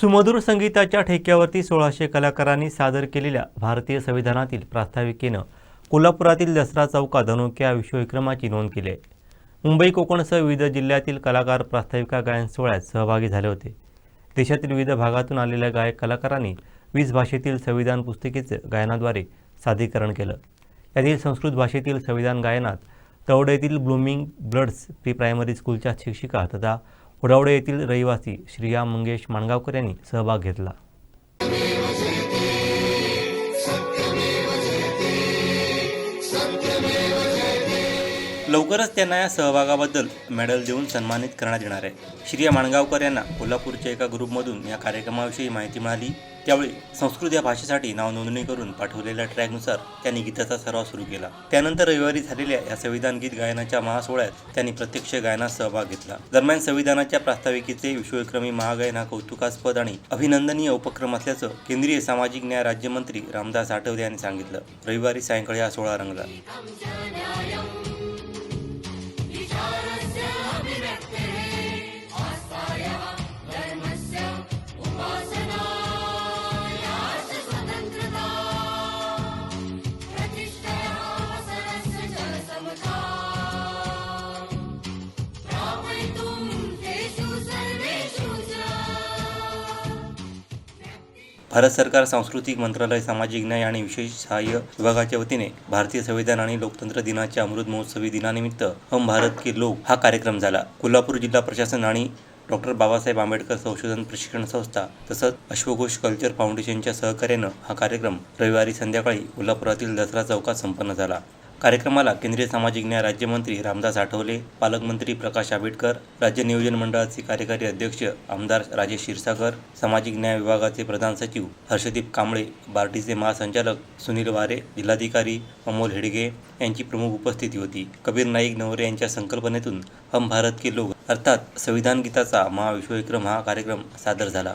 सुमधुर संगीताच्या ठेक्यावरती सोळाशे कलाकारांनी सादर केलेल्या भारतीय संविधानातील प्रास्ताविकेनं कोल्हापुरातील दसरा चौकात अनोख्या विश्वविक्रमाची नोंद केली आहे. मुंबई कोकणसह विविध जिल्ह्यातील कलाकार प्रास्ताविका गायन सोहळ्यात सहभागी झाले होते. देशातील विविध भागातून आलेल्या गायक कलाकारांनी वीस भाषेतील संविधान पुस्तिकेचं गायनाद्वारे सादरीकरण केलं. यातील संस्कृत भाषेतील संविधान गायनात तवडेतील ब्लूमिंग ब्लड्स प्री प्रायमरी स्कूलच्या शिक्षिका तथा उडावडे येथील रहिवासी श्रिया मंगेश माणगावकर यांनी सहभाग घेतला. लवकरच त्यांना या सहभागाबद्दल मेडल देऊन सन्मानित करण्यात येणार आहे. श्रिया माणगावकर यांना कोल्हापूरच्या एका ग्रुपमधून या कार्यक्रमाविषयी माहिती मिळाली. त्यावेळी संस्कृत या भाषेसाठी नाव नोंदणी करून पाठवलेल्या ट्रॅकनुसार त्यांनी गीताचा सराव सुरू केला. त्यानंतर रविवारी झालेल्या या संविधान गीत गायनाच्या महासोहळ्यात त्यांनी प्रत्यक्ष गायनात सहभाग घेतला. दरम्यान संविधानाच्या प्रास्ताविकेचे विश्वविक्रमी महागायन हा कौतुकास्पद आणि अभिनंदनीय उपक्रम असल्याचं केंद्रीय सामाजिक न्याय राज्यमंत्री रामदास आठवले यांनी सांगितलं. रविवारी सायंकाळी हा सोहळा रंगला. भारत सरकार सांस्कृतिक मंत्रालय सामाजिक न्याय आणि विशेष सहाय्य विभागाच्या वतीने भारतीय संविधान आणि लोकतंत्र दिनाच्या अमृत महोत्सवी दिनानिमित्त हम भारत के लोक हा कार्यक्रम झाला. कोल्हापूर जिल्हा प्रशासन आणि डॉक्टर बाबासाहेब आंबेडकर संशोधन प्रशिक्षण संस्था तसंच अश्वघोष कल्चर फाउंडेशनच्या सहकार्यानं हा कार्यक्रम रविवारी संध्याकाळी कोल्हापुरातील दसरा चौकात संपन्न झाला. कार्यक्रमाला केंद्रीय सामाजिक न्याय राज्यमंत्री रामदास आठवले पालकमंत्री प्रकाश आंबेडकर राज्य नियोजन मंडळाचे कार्यकारी अध्यक्ष आमदार राजेश क्षीरसागर सामाजिक न्याय विभागाचे प्रधान सचिव हर्षदीप कांबळे बार्टीचे महासंचालक सुनील वारे जिल्हाधिकारी अमोल हेडगे यांची प्रमुख उपस्थिती होती. कबीर नाईक नवरे यांच्या संकल्पनेतून हम भारत के लोक अर्थात संविधान गीताचा महाविश्वविक्रम हा कार्यक्रम सादर झाला.